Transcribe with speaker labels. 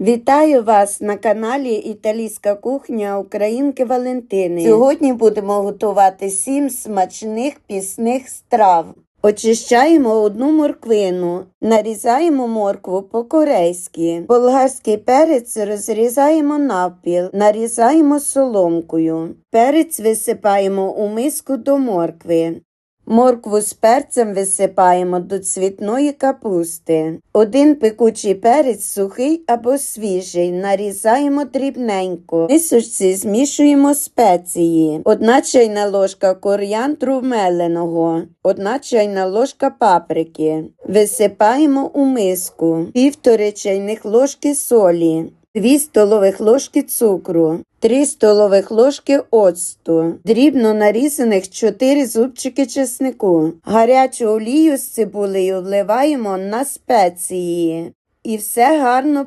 Speaker 1: Вітаю вас на каналі Італійська кухня Українки Валентини. Сьогодні будемо готувати сім смачних пісних страв. Очищаємо одну морквину, нарізаємо моркву по-корейськи. Болгарський перець розрізаємо навпіл, нарізаємо соломкою. Перець висипаємо у миску до моркви. Моркву з перцем висипаємо до цвітної капусти. Один пекучий перець сухий або свіжий, нарізаємо дрібненько. В змішуємо спеції. Одна чайна ложка коріандру меленого, одна чайна ложка паприки. Висипаємо у миску, півтори чайних ложки солі. 2 столових ложки цукру, 3 столових ложки оцту, дрібно нарізаних 4 зубчики чеснику. Гарячу олію з цибулею вливаємо на спеції і все гарно